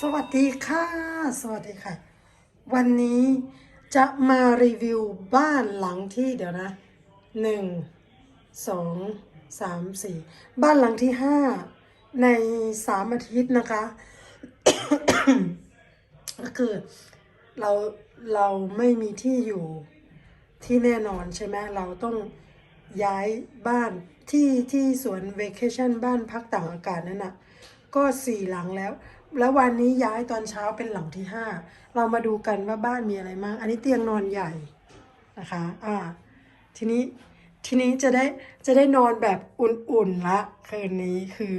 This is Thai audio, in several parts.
สวัสดีค่ะ สวัสดีค่ะ วันนี้จะมารีวิวบ้านหลังที่เดี๋ยวนะหนึ่งสองสามสี่บ้านหลังที่ห้าในสามอาทิตย์นะคะก็คือเราเราไม่มีที่อยู่ที่แน่นอนใช่ไหมเราต้องย้ายบ้านที่ที่สวนเวกเคชั่นบ้านพักต่างอากาศนั่นน่ะก็สี่หลังแล้ว แล้ววันนี้ย้ายตอนเช้าเป็นหลังที่ห้าเรามาดูกันว่าบ้านมีอะไรบ้างอันนี้เตียงนอนใหญ่นะคะ อ่า ทีนี้ทีนี้จะได้จะได้นอนแบบอุ่นๆละคืนนี้คือ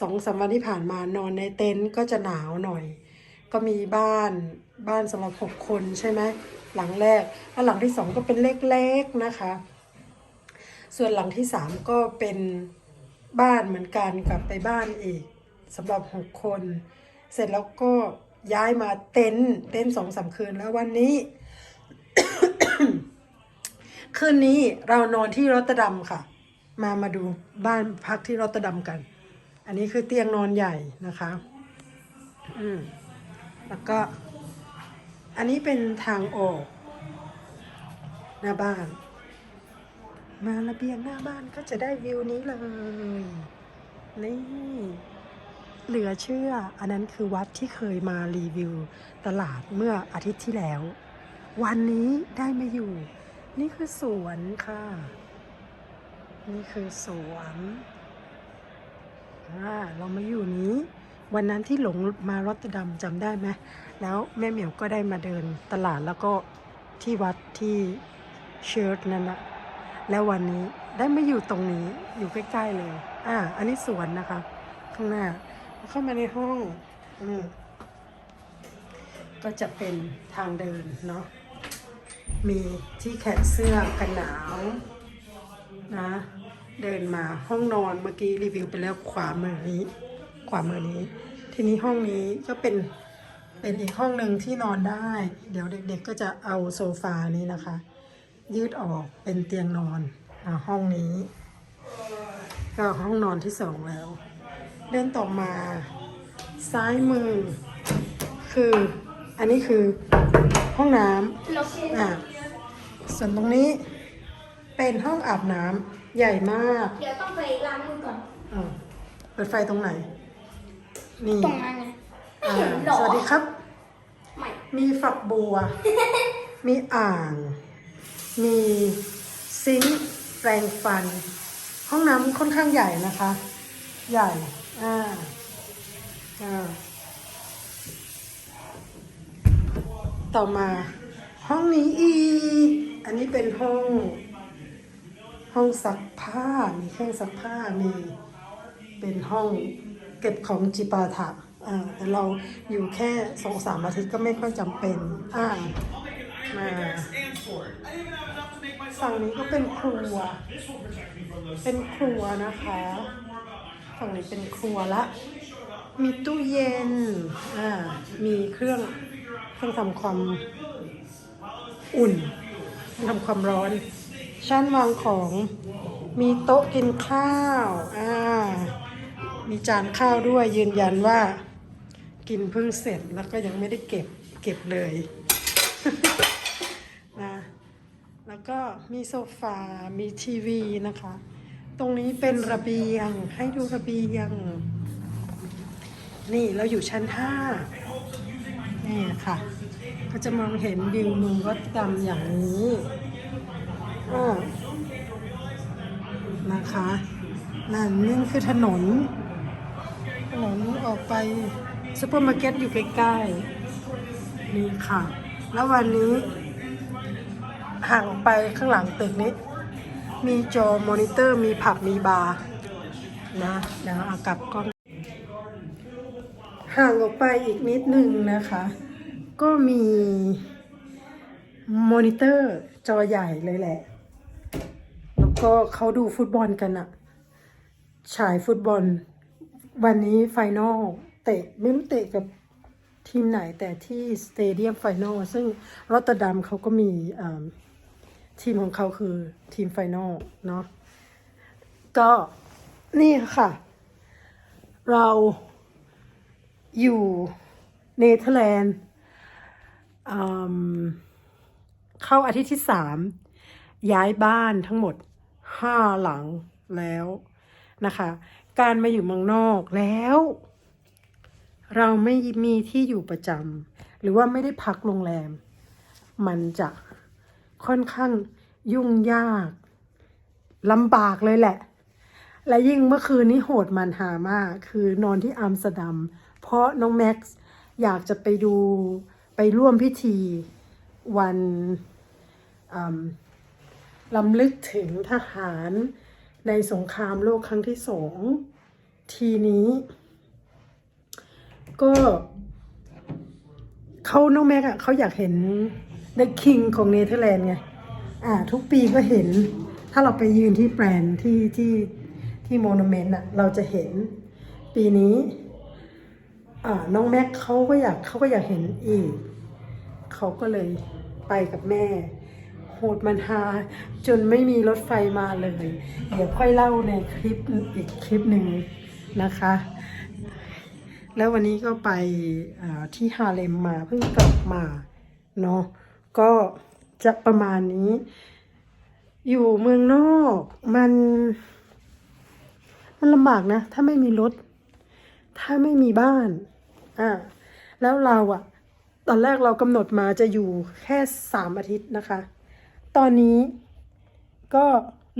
สองสามวันที่ผ่านมานอนในเต็นท์ก็จะหนาวหน่อย ก็มีบ้านบ้านสำหรับหกคนใช่ไหมหลังแรกแล้วหลังที่สองก็เป็นเล็กๆนะคะ ส่วนหลังที่สามก็เป็นบ้านเหมือนกันกลับไปบ้านอีก สำหรับหกคน เสร็จแล้วก็ย้ายมาเต็นเต็นสองสามคืนแล้ววันนี้ คืนนี้เรานอนที่รอตเตอร์ดัมค่ะ มามาดูบ้านพักที่รอตเตอร์ดัมกัน อันนี้คือเตียงนอนใหญ่นะคะ อืมแล้วก็ อันนี้เป็นทางออกหน้าบ้าน มาระเบียงหน้าบ้านก็จะได้วิวนี้เลย นี่ เหลือเชื่อ อันนั้นคือวัดที่เคยมารีวิวตลาดเมื่ออาทิตย์ที่แล้ว วันนี้ได้มาอยู่ นี่คือสวนค่ะ นี่คือสวนอ่าเรามาอยู่นี้ วันนั้นที่หลงมารอตเตอร์ดัมจำได้ไหมแล้วแม่เหมียวก็ได้มาเดินตลาดแล้วก็ที่วัดที่เชิร์ตนั่นแหละแล้ววันนี้ได้มาอยู่ตรงนี้อยู่ใกล้ๆเลย อ่า อันนี้สวนนะคะ ข้างหน้า เข้ามาในห้องอืมก็จะเป็นทางเดินเนาะ มีที่แขนเสื้อกันหนาวนะ เดินมาห้องนอนเมื่อกี้รีวิวไปแล้วขวามือนี้ ขวามือนี้ ทีนี้ห้องนี้ก็เป็นเป็นอีกห้องหนึ่งที่นอนได้ เดี๋ยวเด็กๆก็จะเอาโซฟานี้นะคะ ยืดออกเป็นเตียงนอนอห้องนี้ ก็ห้องนอนที่สองแล้ว เดินต่อมา ซ้ายมือ คืออันนี้คือห้องน้ำอะส่วนตรงนี้เป็นห้องอาบน้ำใหญ่มาก เดี๋ยวต้องไปล้างมือก่อนอะเปิดไฟตรงไหน นี่ตรงนั้นไงอ่าเห็นเหรอสวัสดีครับ ไม่มีฝักบัว มีอ่าง มีซิงค์แปรงฟัน ห้องน้ำค่อนข้างใหญ่นะคะ ใหญ่ อ่าอ่าต่อมาห้องนี้อีก อันนี้เป็นห้อง ห้องซักผ้า มีเครื่องซักผ้า มี เป็นห้องเก็บของจิปาถะอ่าแต่เราอยู่แค่สองสามอาทิตย์ก็ไม่ค่อยจำเป็น อ่ามาฝั่งนี้ก็เป็นครัว เป็นครัวนะคะ ฝั่งนี้เป็นครัวละ มีตู้เย็น อ่า มีเครื่องเครื่องทำความอุ่นทำความร้อน ชั้นวางของ มีโต๊ะกินข้าว อ่า มีจานข้าวด้วยยืนยันว่า กินเพิ่งเสร็จแล้วก็ยังไม่ได้เก็บเก็บเลยนะ แล้วก็มีโซฟา มีทีวีนะคะ ตรงนี้เป็นระเบียง ให้ดูระเบียง นี่เราอยู่ชั้นห้านี่ค่ะ ก็จะมองเห็นวิวเมืองวัดดำอย่างนี้อ่านะคะ นั่นนี่คือถนน ถนนออกไปซูเปอร์มาร์เก็ตอยู่ใกล้ๆ นี่ค่ะ แล้ววันนี้ห่างออกไปข้างหลังตึกนี้ มีจอมอนิเตอร์ มีผับ มีบาร์นะเดี๋ยวเอากลับกล้องห่างออกไปอีกนิดนึงนะคะ ก็มีมอนิเตอร์จอใหญ่เลยแหละ แล้วก็เขาดูฟุตบอลกันอะฉายฟุตบอล วันนี้ไฟนอลเตะไม่รู้เตะกับทีมไหนแต่ที่สเตเดียมไฟนอลซึ่งรอตเตอร์ดัมเขาก็มีอ่า ทีมของเขาคือทีมไฟนอลเนาะก็นี่ค่ะ เราอยู่เนเธอร์แลนด์เข้าอาทิตย์ที่สามย้ายบ้านทั้งหมดห้าหลังแล้วนะคะ การมาอยู่เมืองนอกแล้ว เราไม่มีที่อยู่ประจำหรือว่าไม่ได้พักโรงแรม มันจะ ค่อนข้างยุ่งยากลำบากเลยแหละ และยิ่งเมื่อคืนนี้โหดมันหามาก คือนอนที่อัมสเตอร์ดัม เพราะน้องแม็กซ์อยากจะไปดูไปร่วมพิธีวันลำลึกถึงทหารในสงครามโลกครั้งที่สอง ทีนี้ ก็เขาน้องแม็กอะเขาอยากเห็น The King ของเนเธอร์แลนด์ไง อ่า ทุกปีก็เห็น ถ้าเราไปยืนที่แบรนที่ที่ที่โมนเมนต์อะ เราจะเห็นปีนี้ อ่า น้องแม็กเขาก็อยากเขาก็อยากเห็นอีก เขาก็เลยไปกับแม่ โหดมันฮาจนไม่มีรถไฟมาเลย เดี๋ยวค่อยเล่าในคลิปอีกคลิปหนึ่งนะคะ แล้ววันนี้ก็ไปอ่าที่ฮาเลมมาเพิ่งกลับมาเนาะ ก็จะประมาณนี้ อยู่เมืองนอกมัน มันลำบากนะ ถ้าไม่มีรถ ถ้าไม่มีบ้านอ่าแล้วเราอะตอนแรกเรากำหนดมาจะอยู่แค่สามอาทิตย์นะคะ ตอนนี้ก็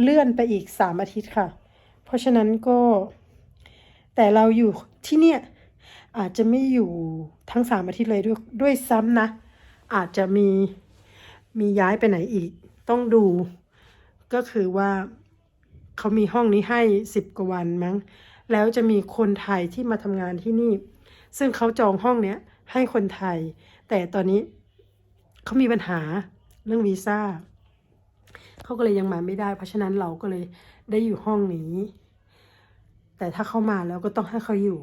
เลื่อนไปอีกสามอาทิตย์ค่ะ เพราะฉะนั้นก็ แต่เราอยู่ที่เนี่ยอาจจะไม่อยู่ทั้งสามอาทิตย์เลยด้วยด้วยซ้ำนะ อาจจะมี มีย้ายไปไหนอีก ต้องดู ก็คือว่าเขามีห้องนี้ให้สิบกว่าวันมั้ง แล้วจะมีคนไทยที่มาทำงานที่นี่ ซึ่งเขาจองห้องเนี้ยให้คนไทย แต่ตอนนี้เขามีปัญหาเรื่องวีซ่าเขาก็เลยยังมาไม่ได้ เพราะฉะนั้นเราก็เลยได้อยู่ห้องนี้ แต่ถ้าเขามาแล้วก็ต้องให้เขาอยู่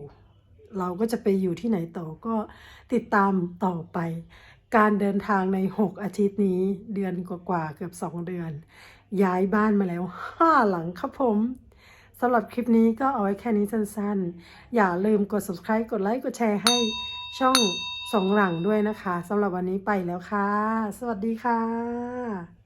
เราก็จะไปอยู่ที่ไหนต่อก็ติดตามต่อไป การเดินทางใน 6 อาทิตย์นี้เดือนกว่าๆเกือบ 2 เดือน ย้ายบ้านมาแล้ว 5 หลังครับผมสำหรับคลิปนี้ก็เอาไว้แค่นี้สั้นๆ อย่าลืมกด subscribe กดไลค์กดแชร์ให้ช่องสองหลังด้วยนะคะสำหรับวันนี้ไปแล้วค่ะ สวัสดีค่ะ